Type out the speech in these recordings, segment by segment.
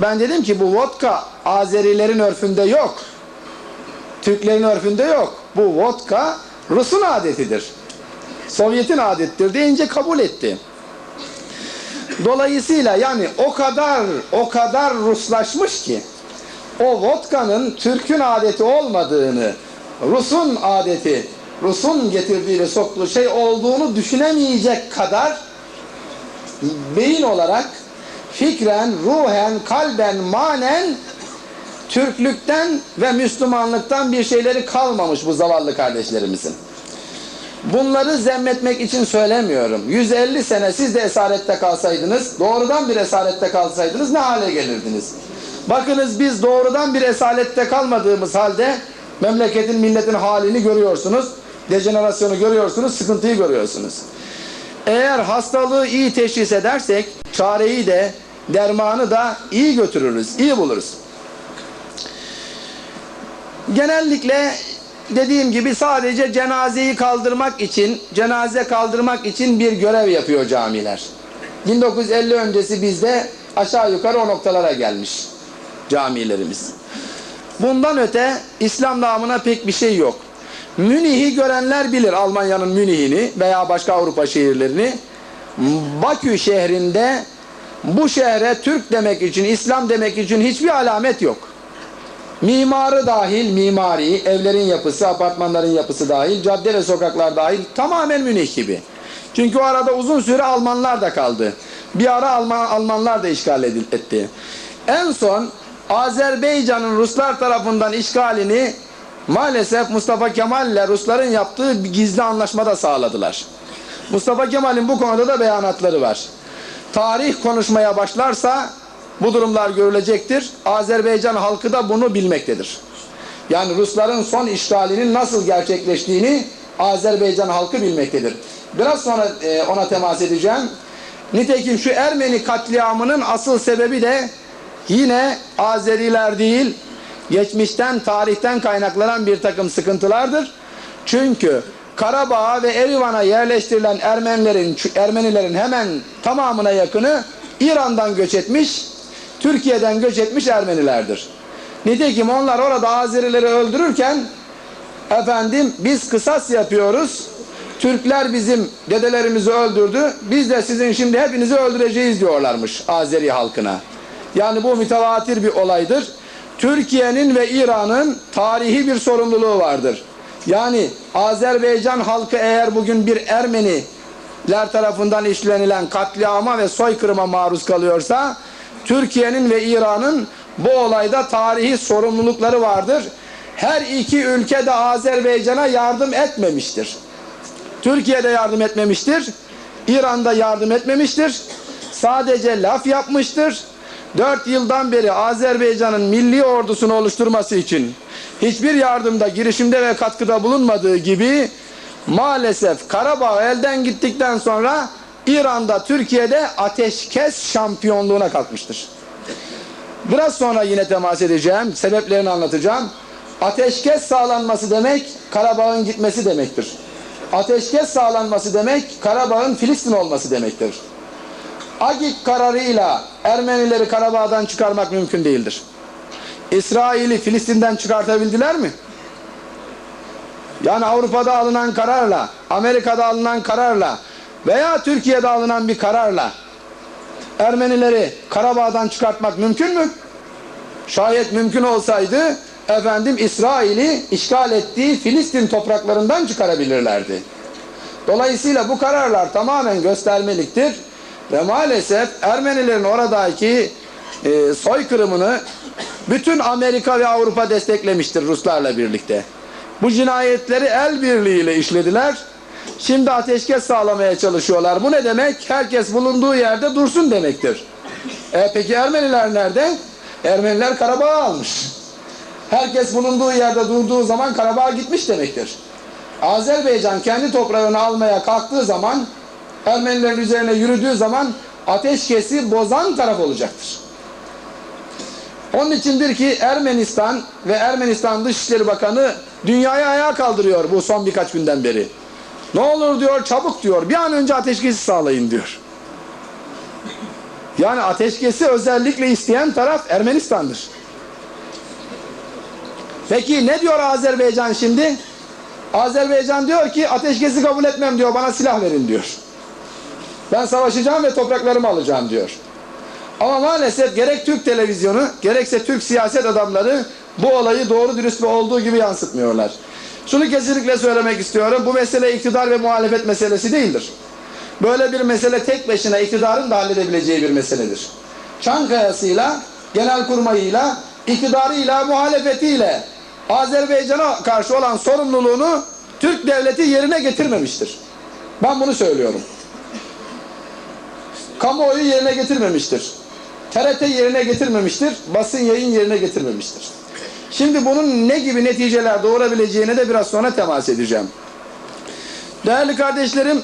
Ben dedim ki bu vodka Azerilerin örfünde yok. Türklerin örfünde yok. Bu vodka Rus'un adetidir. Sovyet'in adettir deyince kabul etti. Dolayısıyla yani o kadar o kadar Ruslaşmış ki o vodkanın Türk'ün adeti olmadığını, Rus'un adeti, Rus'un getirdiği soktuğu şey olduğunu düşünemeyecek kadar beyin olarak fikren, ruhen, kalben, manen Türklükten ve Müslümanlıktan bir şeyleri kalmamış bu zavallı kardeşlerimizin. Bunları zemmetmek için söylemiyorum. 150 sene siz de esarette kalsaydınız, doğrudan bir esarette kalsaydınız ne hale gelirdiniz? Bakınız biz doğrudan bir esarette kalmadığımız halde memleketin, milletin halini görüyorsunuz. Dejenerasyonu görüyorsunuz, sıkıntıyı görüyorsunuz. Eğer hastalığı iyi teşhis edersek, çareyi de, dermanı da iyi götürürüz, iyi buluruz. Genellikle dediğim gibi sadece cenazeyi kaldırmak için, cenaze kaldırmak için bir görev yapıyor camiler. 1950 öncesi bizde aşağı yukarı o noktalara gelmiş camilerimiz. Bundan öte İslam namına pek bir şey yok. Münih'i görenler bilir Almanya'nın Münih'ini veya başka Avrupa şehirlerini. Bakü şehrinde bu şehre Türk demek için, İslam demek için hiçbir alamet yok. Mimarı dahil, mimari, evlerin yapısı, apartmanların yapısı dahil, cadde ve sokaklar dahil tamamen Münih gibi. Çünkü o arada uzun süre Almanlar da kaldı. Bir ara Alman, Almanlar da işgal etti. En son Azerbaycan'ın Ruslar tarafından işgalini maalesef Mustafa Kemal ile Rusların yaptığı bir gizli anlaşmada sağladılar. Mustafa Kemal'in bu konuda da beyanatları var. Tarih konuşmaya başlarsa bu durumlar görülecektir. Azerbaycan halkı da bunu bilmektedir. Yani Rusların son işgalinin nasıl gerçekleştiğini Azerbaycan halkı bilmektedir. Biraz sonra e, ona temas edeceğim. Nitekim şu Ermeni katliamının asıl sebebi de yine Azeriler değil, geçmişten, tarihten kaynaklanan bir takım sıkıntılardır. Çünkü Karabağ'a ve Erivan'a yerleştirilen Ermenilerin, Ermenilerin hemen tamamına yakını İran'dan göç etmiş, Türkiye'den göç etmiş Ermenilerdir. Nitekim onlar orada Azerileri öldürürken efendim biz kısas yapıyoruz. Türkler bizim dedelerimizi öldürdü. Biz de sizin şimdi hepinizi öldüreceğiz diyorlarmış Azeri halkına. Yani bu mütevatir bir olaydır. Türkiye'nin ve İran'ın tarihi bir sorumluluğu vardır. Yani Azerbaycan halkı eğer bugün bir Ermeniler tarafından işlenilen katliama ve soykırıma maruz kalıyorsa Türkiye'nin ve İran'ın bu olayda tarihi sorumlulukları vardır. Her iki ülke de Azerbaycan'a yardım etmemiştir. Türkiye'de yardım etmemiştir. İran'da yardım etmemiştir. Sadece laf yapmıştır. Dört yıldan beri Azerbaycan'ın milli ordusunu oluşturması için hiçbir yardımda, girişimde ve katkıda bulunmadığı gibi maalesef Karabağ elden gittikten sonra İran'da Türkiye'de ateşkes şampiyonluğuna kalkmıştır. Biraz sonra yine temas edeceğim, sebeplerini anlatacağım. Ateşkes sağlanması demek Karabağ'ın gitmesi demektir. Ateşkes sağlanması demek Karabağ'ın Filistin olması demektir. Agik kararıyla Ermenileri Karabağ'dan çıkarmak mümkün değildir. İsrail'i Filistin'den çıkartabildiler mi? Yani Avrupa'da alınan kararla, Amerika'da alınan kararla veya Türkiye'de alınan bir kararla Ermenileri Karabağ'dan çıkartmak mümkün mü? Şayet mümkün olsaydı efendim İsrail'i işgal ettiği Filistin topraklarından çıkarabilirlerdi. Dolayısıyla bu kararlar tamamen göstermeliktir ve maalesef Ermenilerin oradaki e, soykırımını bütün Amerika ve Avrupa desteklemiştir Ruslarla birlikte. Bu cinayetleri el birliğiyle işlediler. Şimdi ateşkes sağlamaya çalışıyorlar. Bu ne demek? Herkes bulunduğu yerde dursun demektir. E peki Ermeniler nerede? Ermeniler Karabağ'ı almış. Herkes bulunduğu yerde durduğu zaman Karabağ gitmiş demektir. Azerbaycan kendi toprağını almaya kalktığı zaman Ermenilerin üzerine yürüdüğü zaman ateşkesi bozan taraf olacaktır. Onun içindir ki Ermenistan ve Ermenistan Dışişleri Bakanı dünyayı ayağa kaldırıyor bu son birkaç günden beri. Ne olur diyor çabuk diyor bir an önce ateşkesi sağlayın diyor. Yani ateşkesi özellikle isteyen taraf Ermenistan'dır. Peki ne diyor Azerbaycan şimdi? Azerbaycan diyor ki ateşkesi kabul etmem diyor bana silah verin diyor. Ben savaşacağım ve topraklarımı alacağım diyor. Ama maalesef gerek Türk televizyonu gerekse Türk siyaset adamları bu olayı doğru dürüst ve olduğu gibi yansıtmıyorlar. Şunu kesinlikle söylemek istiyorum. Bu mesele iktidar ve muhalefet meselesi değildir. Böyle bir mesele tek başına iktidarın da halledebileceği bir meseledir. Çankaya'sıyla, genelkurmayıyla, iktidarıyla, muhalefetiyle Azerbaycan'a karşı olan sorumluluğunu Türk devleti yerine getirmemiştir. Ben bunu söylüyorum. Kamuoyu yerine getirmemiştir. TRT yerine getirmemiştir. Basın yayın yerine getirmemiştir. Şimdi bunun ne gibi neticeler doğurabileceğine de biraz sonra temas edeceğim. Değerli kardeşlerim,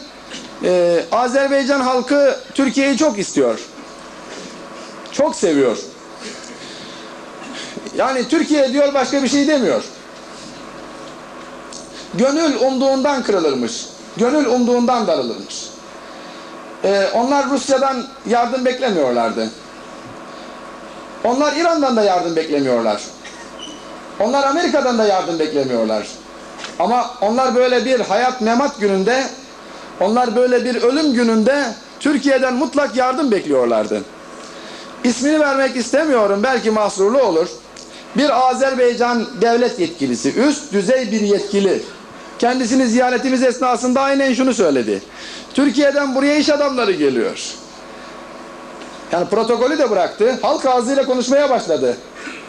e, Azerbaycan halkı Türkiye'yi çok istiyor. Çok seviyor. Yani Türkiye diyor başka bir şey demiyor. Gönül umduğundan kırılırmış. Gönül umduğundan darılırmış. Ee, onlar Rusya'dan yardım beklemiyorlardı. Onlar İran'dan da yardım beklemiyorlar. Onlar Amerika'dan da yardım beklemiyorlar. Ama onlar böyle bir hayat memat gününde, onlar böyle bir ölüm gününde Türkiye'den mutlak yardım bekliyorlardı. İsmini vermek istemiyorum, belki mahsurlu olur. Bir Azerbaycan devlet yetkilisi, üst düzey bir yetkili, kendisini ziyaretimiz esnasında aynen şunu söyledi. Türkiye'den buraya iş adamları geliyor. Yani protokolü de bıraktı. Halk ağzıyla konuşmaya başladı.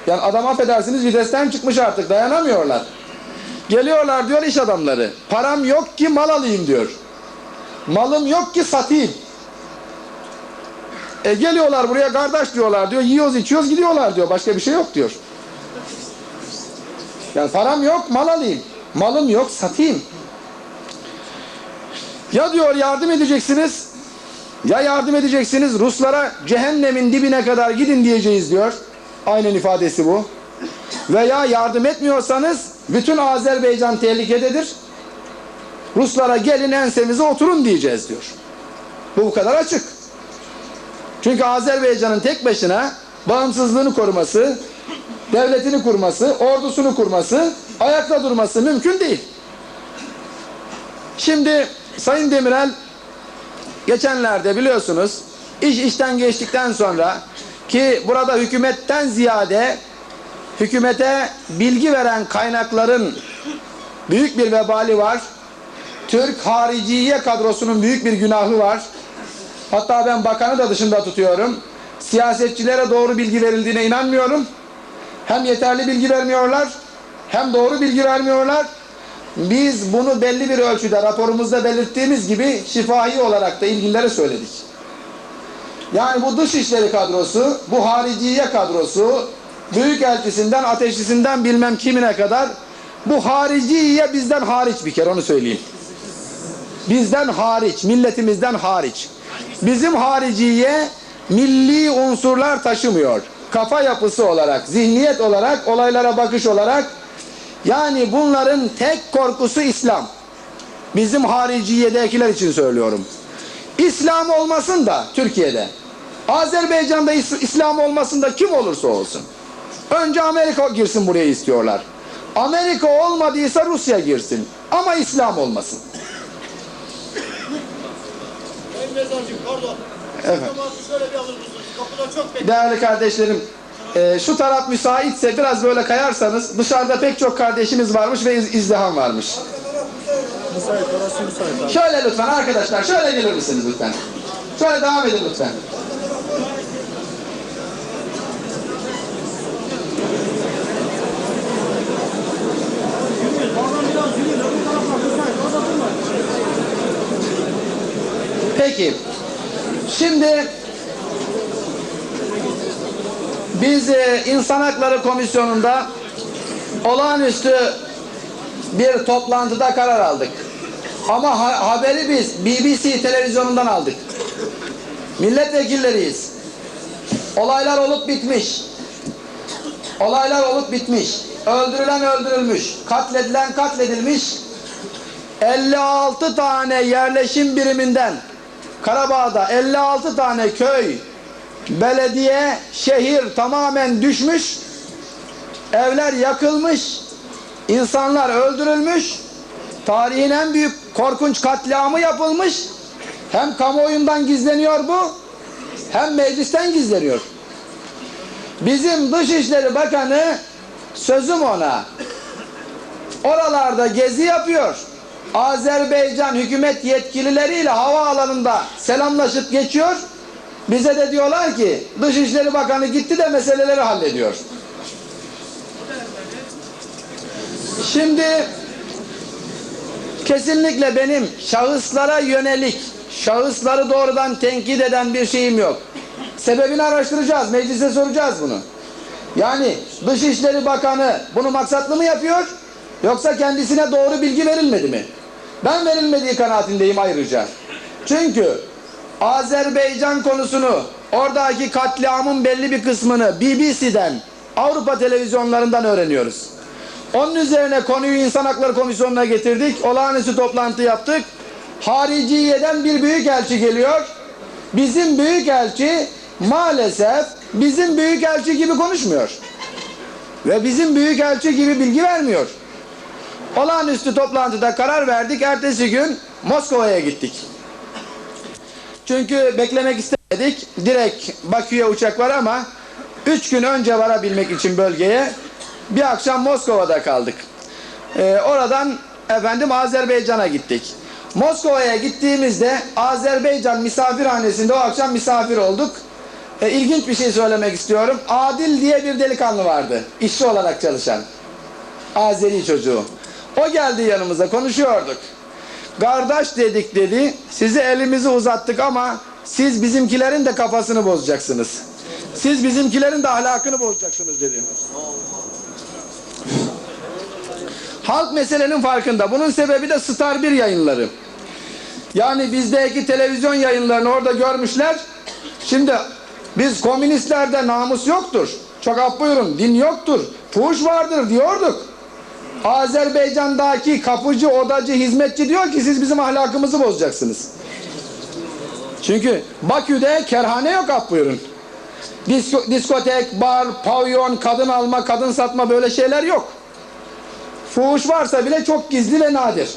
Yani adam affedersiniz vitesten çıkmış artık dayanamıyorlar. Geliyorlar diyor iş adamları. Param yok ki mal alayım diyor. Malım yok ki satayım. E geliyorlar buraya kardeş diyorlar diyor. Yiyoruz içiyoruz gidiyorlar diyor. Başka bir şey yok diyor. Yani param yok mal alayım. Malım yok satayım. Ya diyor yardım edeceksiniz ya yardım edeceksiniz Ruslara cehennemin dibine kadar gidin diyeceğiz diyor. Aynen ifadesi bu. Veya yardım etmiyorsanız bütün Azerbaycan tehlikededir. Ruslara gelin ensemize oturun diyeceğiz diyor. Bu bu kadar açık. Çünkü Azerbaycan'ın tek başına bağımsızlığını koruması, devletini kurması, ordusunu kurması, ayakta durması mümkün değil. Şimdi Sayın Demirel geçenlerde biliyorsunuz iş işten geçtikten sonra ki burada hükümetten ziyade hükümete bilgi veren kaynakların büyük bir vebali var. Türk hariciye kadrosunun büyük bir günahı var. Hatta ben bakanı da dışında tutuyorum. Siyasetçilere doğru bilgi verildiğine inanmıyorum. Hem yeterli bilgi vermiyorlar, hem doğru bilgi vermiyorlar. Biz bunu belli bir ölçüde raporumuzda belirttiğimiz gibi şifahi olarak da ilgililere söyledik. Yani bu dışişleri kadrosu, bu hariciye kadrosu, büyükelçisinden, ateşlisinden bilmem kimine kadar bu hariciye bizden hariç bir kere onu söyleyeyim. Bizden hariç, milletimizden hariç. Bizim hariciye milli unsurlar taşımıyor. Kafa yapısı olarak, zihniyet olarak, olaylara bakış olarak yani bunların tek korkusu İslam. Bizim hariciyedekiler için söylüyorum. İslam olmasın da Türkiye'de. Azerbaycan'da İs- İslam olmasın da kim olursa olsun. Önce Amerika girsin buraya istiyorlar. Amerika olmadıysa Rusya girsin. Ama İslam olmasın. Sayın Mezarcığım pardon. Evet. Tamam, şöyle bir alır mısınız? Kapıda çok bekliyor. Değerli kardeşlerim, e, şu taraf müsaitse biraz böyle kayarsanız dışarıda pek çok kardeşimiz varmış ve iz- izdiham varmış. Müsait, müsait. Şöyle lütfen arkadaşlar, şöyle gelir misiniz lütfen? Şöyle devam edin lütfen. Peki. Şimdi biz e, İnsan Hakları Komisyonu'nda olağanüstü bir toplantıda karar aldık. Ama ha- haberi biz BBC televizyonundan aldık. Milletvekilleriyiz. Olaylar olup bitmiş. Olaylar olup bitmiş. Öldürülen öldürülmüş. Katledilen katledilmiş. 56 tane yerleşim biriminden Karabağ'da 56 tane köy, belediye, şehir tamamen düşmüş, evler yakılmış, insanlar öldürülmüş, tarihin en büyük korkunç katliamı yapılmış. Hem kamuoyundan gizleniyor bu, hem meclisten gizleniyor. Bizim Dışişleri Bakanı sözüm ona oralarda gezi yapıyor. Azerbaycan hükümet yetkilileriyle havaalanında selamlaşıp geçiyor. Bize de diyorlar ki Dışişleri Bakanı gitti de meseleleri hallediyor. Şimdi kesinlikle benim şahıslara yönelik, şahısları doğrudan tenkit eden bir şeyim yok. Sebebini araştıracağız, meclise soracağız bunu. Yani Dışişleri Bakanı bunu maksatlı mı yapıyor? Yoksa kendisine doğru bilgi verilmedi mi? Ben verilmediği kanaatindeyim ayrıca. Çünkü Azerbaycan konusunu, oradaki katliamın belli bir kısmını BBC'den, Avrupa televizyonlarından öğreniyoruz. Onun üzerine konuyu İnsan Hakları Komisyonu'na getirdik. Olağanüstü toplantı yaptık. Hariciye'den bir büyükelçi geliyor. Bizim büyükelçi maalesef bizim büyükelçi gibi konuşmuyor. Ve bizim büyükelçi gibi bilgi vermiyor. Olağanüstü toplantıda karar verdik. Ertesi gün Moskova'ya gittik. Çünkü beklemek istemedik. Direkt Bakü'ye uçak var ama üç gün önce varabilmek için bölgeye bir akşam Moskova'da kaldık. Ee, oradan efendim Azerbaycan'a gittik. Moskova'ya gittiğimizde Azerbaycan misafirhanesinde o akşam misafir olduk. Ee, ilginç bir şey söylemek istiyorum. Adil diye bir delikanlı vardı. İşçi olarak çalışan. Azeri çocuğu. O geldi yanımıza konuşuyorduk. Kardeş dedik dedi. Size elimizi uzattık ama siz bizimkilerin de kafasını bozacaksınız. Siz bizimkilerin de ahlakını bozacaksınız dedi. Halk meselenin farkında. Bunun sebebi de Star 1 yayınları. Yani bizdeki televizyon yayınlarını orada görmüşler. Şimdi biz komünistlerde namus yoktur. Çok buyurun din yoktur. Fuhuş vardır diyorduk. Azerbaycan'daki kapıcı, odacı, hizmetçi diyor ki siz bizim ahlakımızı bozacaksınız. Çünkü Bakü'de kerhane yok af buyurun. Disko, diskotek, bar, pavyon, kadın alma, kadın satma böyle şeyler yok. Fuhuş varsa bile çok gizli ve nadir.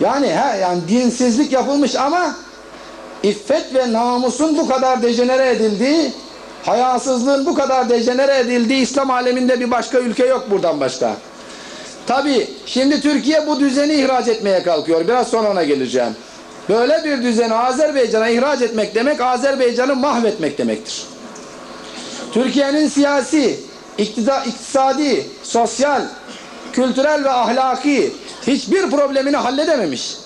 Yani he, yani dinsizlik yapılmış ama iffet ve namusun bu kadar dejenere edildiği, hayasızlığın bu kadar dejenere edildiği İslam aleminde bir başka ülke yok buradan başka. Tabi şimdi Türkiye bu düzeni ihraç etmeye kalkıyor. Biraz sonra ona geleceğim. Böyle bir düzeni Azerbaycan'a ihraç etmek demek Azerbaycan'ı mahvetmek demektir. Türkiye'nin siyasi, iktisadi, sosyal, kültürel ve ahlaki hiçbir problemini halledememiş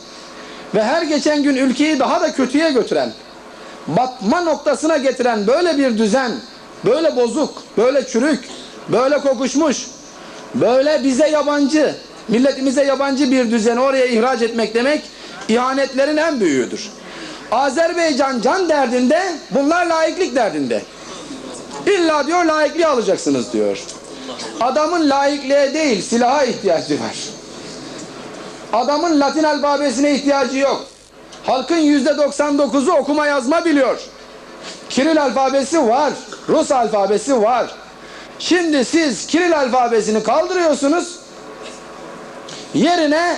ve her geçen gün ülkeyi daha da kötüye götüren, batma noktasına getiren böyle bir düzen, böyle bozuk, böyle çürük, böyle kokuşmuş, böyle bize yabancı, milletimize yabancı bir düzeni oraya ihraç etmek demek ihanetlerin en büyüğüdür. Azerbaycan can derdinde, bunlar laiklik derdinde. İlla diyor laikliği alacaksınız diyor. Adamın laikliğe değil silaha ihtiyacı var. Adamın Latin alfabesine ihtiyacı yok. Halkın yüzde 99'u okuma yazma biliyor. Kiril alfabesi var. Rus alfabesi var. Şimdi siz Kiril alfabesini kaldırıyorsunuz. Yerine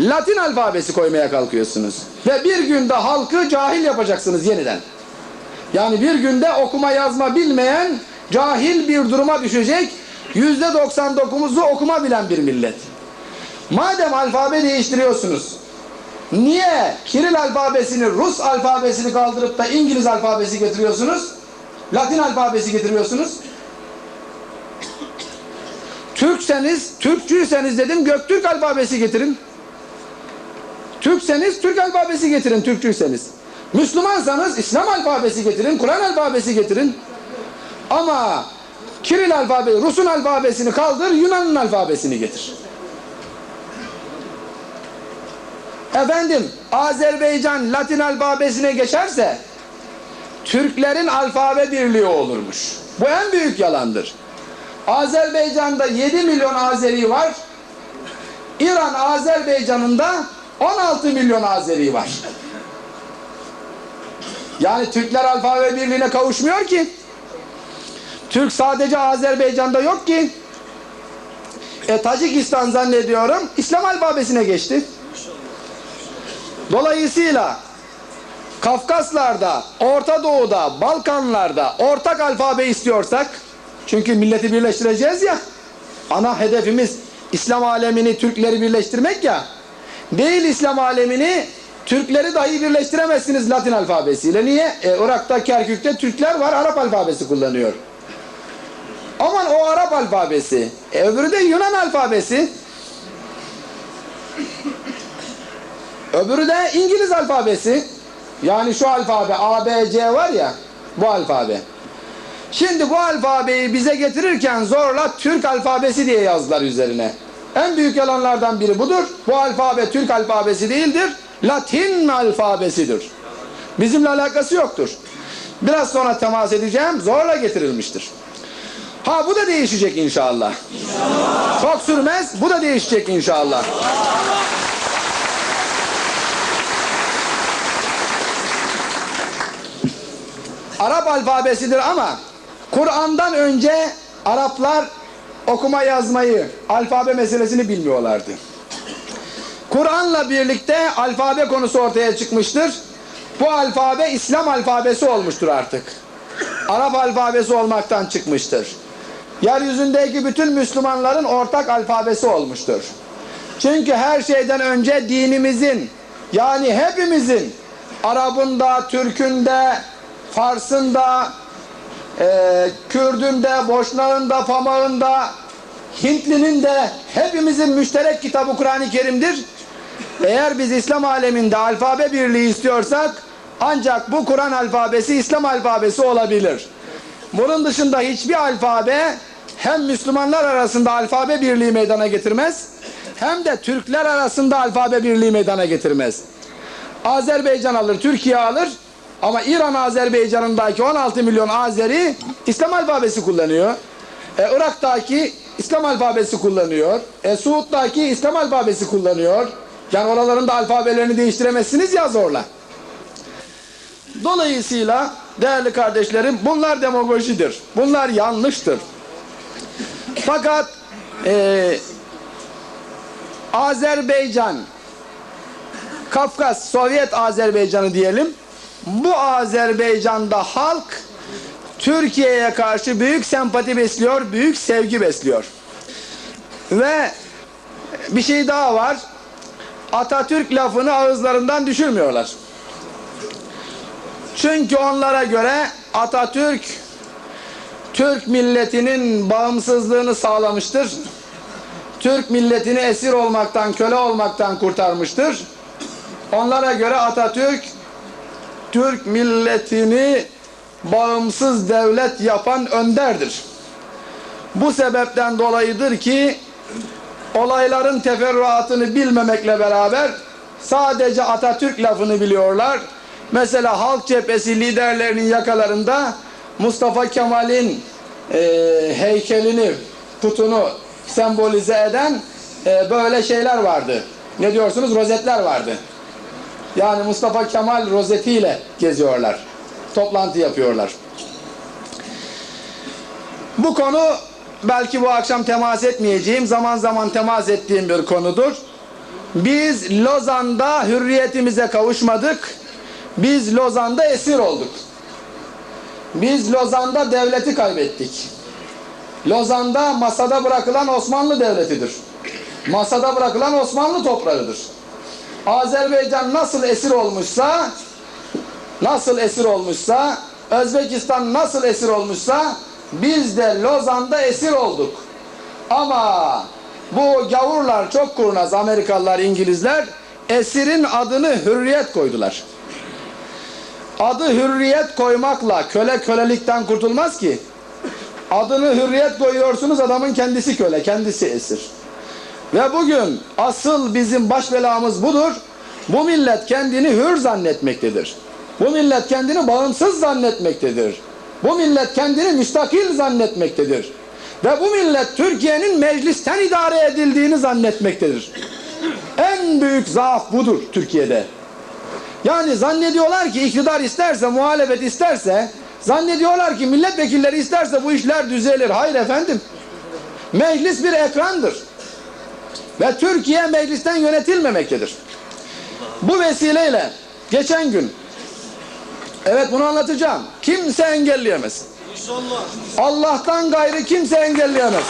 Latin alfabesi koymaya kalkıyorsunuz. Ve bir günde halkı cahil yapacaksınız yeniden. Yani bir günde okuma yazma bilmeyen cahil bir duruma düşecek. Yüzde 99'u okuma bilen bir millet. Madem alfabe değiştiriyorsunuz, niye Kiril alfabesini, Rus alfabesini kaldırıp da İngiliz alfabesi getiriyorsunuz? Latin alfabesi getiriyorsunuz? Türkseniz, Türkçüyseniz dedim Göktürk alfabesi getirin. Türkseniz Türk alfabesi getirin Türkçüyseniz. Müslümansanız İslam alfabesi getirin, Kur'an alfabesi getirin. Ama Kiril alfabe, Rus'un alfabesini kaldır, Yunan'ın alfabesini getir. Efendim, Azerbaycan Latin alfabesine geçerse Türklerin alfabe birliği olurmuş. Bu en büyük yalandır. Azerbaycan'da 7 milyon Azeri var. İran Azerbaycan'ın da 16 milyon Azeri var. Yani Türkler alfabe birliğine kavuşmuyor ki. Türk sadece Azerbaycan'da yok ki. E, Tacikistan zannediyorum İslam alfabesine geçti. Dolayısıyla Kafkaslar'da, Orta Doğu'da, Balkanlar'da ortak alfabe istiyorsak çünkü milleti birleştireceğiz ya ana hedefimiz İslam alemini, Türkleri birleştirmek ya değil İslam alemini Türkleri dahi birleştiremezsiniz Latin alfabesiyle. Niye? E, Irak'ta, Kerkük'te Türkler var, Arap alfabesi kullanıyor. Aman o Arap alfabesi. E, öbürü de Yunan alfabesi. Öbürü de İngiliz alfabesi. Yani şu alfabe A, B, C var ya bu alfabe. Şimdi bu alfabeyi bize getirirken zorla Türk alfabesi diye yazdılar üzerine. En büyük yalanlardan biri budur. Bu alfabe Türk alfabesi değildir. Latin alfabesidir. Bizimle alakası yoktur. Biraz sonra temas edeceğim. Zorla getirilmiştir. Ha bu da değişecek inşallah. Çok sürmez. Bu da değişecek inşallah. Arap alfabesidir ama Kur'an'dan önce Araplar okuma yazmayı, alfabe meselesini bilmiyorlardı. Kur'an'la birlikte alfabe konusu ortaya çıkmıştır. Bu alfabe İslam alfabesi olmuştur artık. Arap alfabesi olmaktan çıkmıştır. Yeryüzündeki bütün Müslümanların ortak alfabesi olmuştur. Çünkü her şeyden önce dinimizin yani hepimizin Arap'ın da, Türk'ün e, Kürd'ün de, Boşnağın da, Pamağın da, Hintlinin de hepimizin müşterek kitabı Kur'an-ı Kerim'dir. Eğer biz İslam aleminde alfabe birliği istiyorsak ancak bu Kur'an alfabesi İslam alfabesi olabilir. Bunun dışında hiçbir alfabe hem Müslümanlar arasında alfabe birliği meydana getirmez hem de Türkler arasında alfabe birliği meydana getirmez. Azerbaycan alır, Türkiye alır ama İran Azerbaycan'ındaki 16 milyon Azeri İslam alfabesi kullanıyor. E, Irak'taki İslam alfabesi kullanıyor. E, Suud'daki İslam alfabesi kullanıyor. Yani oraların da alfabelerini değiştiremezsiniz ya zorla. Dolayısıyla değerli kardeşlerim bunlar demagojidir. Bunlar yanlıştır. Fakat e, Azerbaycan Kafkas, Sovyet Azerbaycan'ı diyelim. Bu Azerbaycan'da halk Türkiye'ye karşı büyük sempati besliyor, büyük sevgi besliyor. Ve bir şey daha var. Atatürk lafını ağızlarından düşürmüyorlar. Çünkü onlara göre Atatürk Türk milletinin bağımsızlığını sağlamıştır. Türk milletini esir olmaktan, köle olmaktan kurtarmıştır. Onlara göre Atatürk Türk milletini bağımsız devlet yapan önderdir. Bu sebepten dolayıdır ki olayların teferruatını bilmemekle beraber sadece Atatürk lafını biliyorlar. Mesela Halk Cephesi liderlerinin yakalarında Mustafa Kemal'in e, heykelini, putunu sembolize eden e, böyle şeyler vardı. Ne diyorsunuz? Rozetler vardı. Yani Mustafa Kemal rozetiyle geziyorlar. Toplantı yapıyorlar. Bu konu belki bu akşam temas etmeyeceğim, zaman zaman temas ettiğim bir konudur. Biz Lozan'da hürriyetimize kavuşmadık. Biz Lozan'da esir olduk. Biz Lozan'da devleti kaybettik. Lozan'da masada bırakılan Osmanlı Devleti'dir. Masada bırakılan Osmanlı toprağıdır. Azerbaycan nasıl esir olmuşsa nasıl esir olmuşsa Özbekistan nasıl esir olmuşsa biz de Lozan'da esir olduk. Ama bu gavurlar çok kurnaz Amerikalılar, İngilizler esirin adını hürriyet koydular. Adı hürriyet koymakla köle kölelikten kurtulmaz ki. Adını hürriyet koyuyorsunuz adamın kendisi köle, kendisi esir. Ve bugün asıl bizim baş belamız budur. Bu millet kendini hür zannetmektedir. Bu millet kendini bağımsız zannetmektedir. Bu millet kendini müstakil zannetmektedir. Ve bu millet Türkiye'nin meclisten idare edildiğini zannetmektedir. En büyük zaaf budur Türkiye'de. Yani zannediyorlar ki iktidar isterse, muhalefet isterse, zannediyorlar ki milletvekilleri isterse bu işler düzelir. Hayır efendim. Meclis bir ekrandır. Ve Türkiye meclisten yönetilmemektedir. Bu vesileyle geçen gün evet bunu anlatacağım. Kimse engelleyemez. İnşallah. Allah'tan gayrı kimse engelleyemez.